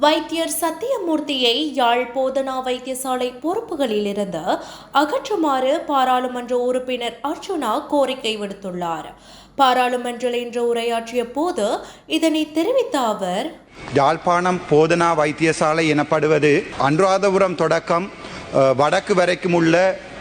வைத்தியர் சத்தியமூர்த்தியை யாழ் போதனா வைத்தியசாலை பொறுப்புகளிலிருந்து அகற்றுமாறு பாராளுமன்ற உறுப்பினர் அர்ஜுனா கோரிக்கை விடுத்துள்ளார். பாராளுமன்றில் இன்று உரையாற்றிய போது இதனை தெரிவித்த அவர் யாழ்ப்பாணம் போதனா வைத்தியசாலை எனப்படுவது அனுராதபுரம் தொடக்கம் வடக்கு வரைக்கும் உள்ள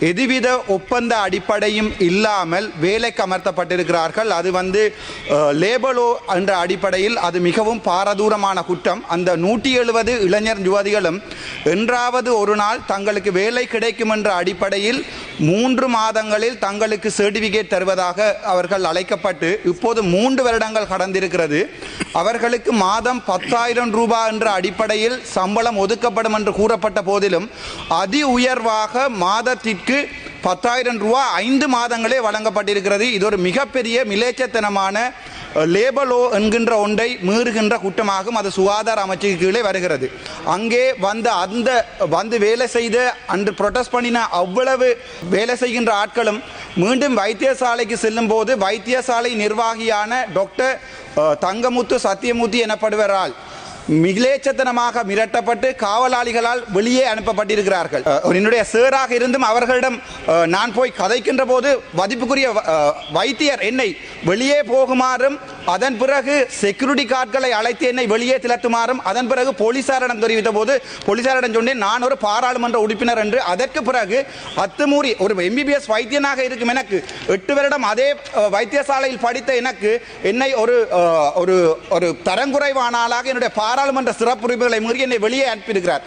எதுவித ஒப்பந்த அடிப்படையும் இல்லாமல் வேலைக்கு அமர்த்தப்பட்டிருக்கிறார்கள் அது வந்து லேபலோ என்ற அடிப்படையில் அது மிகவும் பாரதூரமான குற்றம். அந்த நூற்றி எழுபது இளைஞர் யுவதிகளும் என்றாவது ஒரு நாள் தங்களுக்கு வேலை கிடைக்கும் என்ற அடிப்படையில் மூன்று மாதங்களில் தங்களுக்கு சர்டிபிகேட் தருவதாக அவர்கள் அழைக்கப்பட்டு இப்போது மூன்று வருடங்கள் கடந்திருக்கிறது. அவர்களுக்கு மாதம் பத்தாயிரம் ரூபாய் என்ற அடிப்படையில் சம்பளம் ஒதுக்கப்படும் என்று கூறப்பட்ட போதிலும் அதி உயர்வாக மாதத்திற்கு பத்தாயிரம் ரூபாய் ஐந்து மாதங்களே வழங்கப்பட்டிருக்கிறது. இது ஒரு மிகப்பெரிய மிலேச்சத்தனமான லேபலோ என்கின்ற ஒன்றை மீறுகின்ற குற்றமாகும் அது சுகாதார அமைச்சுக்கு கீழே வருகிறது. அங்கே வந்த அந்த வந்து வேலை செய்த அன்று ப்ரொட்டஸ்ட் பண்ணின அவ்வளவு வேலை செய்கின்ற ஆட்களும் மீண்டும் வைத்தியசாலைக்கு செல்லும் போது வைத்தியசாலை நிர்வாகியான டாக்டர் தங்கமுத்து சத்தியமூர்த்தி எனப்படுவரால் மிகிலேச்சத்தனமாக மிரட்டப்பட்டு காவலாளிகளால் வெளியே அனுப்பப்பட்டிருக்கிறார்கள். என்னுடைய சேராக இருந்தும் அவர்களிடம் நான் போய் கதைக்கின்ற போது மதிப்புக்குரிய வைத்தியர் என்னை வெளியே போகுமாறும் அதன் பிறகு செக்யூரிட்டி கார்டுகளை அழைத்து என்னை வெளியே திரட்டுமாறும் அதன் பிறகு போலீசாரிடம் தெரிவித்த போது போலீசாரிடம் சொன்னேன் நான் ஒரு பாராளுமன்ற உறுப்பினர் என்று. அதற்கு பிறகு அத்துமூறி ஒரு எம்பிபிஎஸ் வைத்தியனாக இருக்கும் எனக்கு எட்டு வருடம் அதே வைத்தியசாலையில் படித்த எனக்கு என்னை ஒரு ஒரு ஒரு தரங்குறைவானாளாக என்னுடைய பாராளுமன்ற சிறப்புரிமைகளை மீறி என்னை வெளியே அனுப்பியிருக்கிறார்.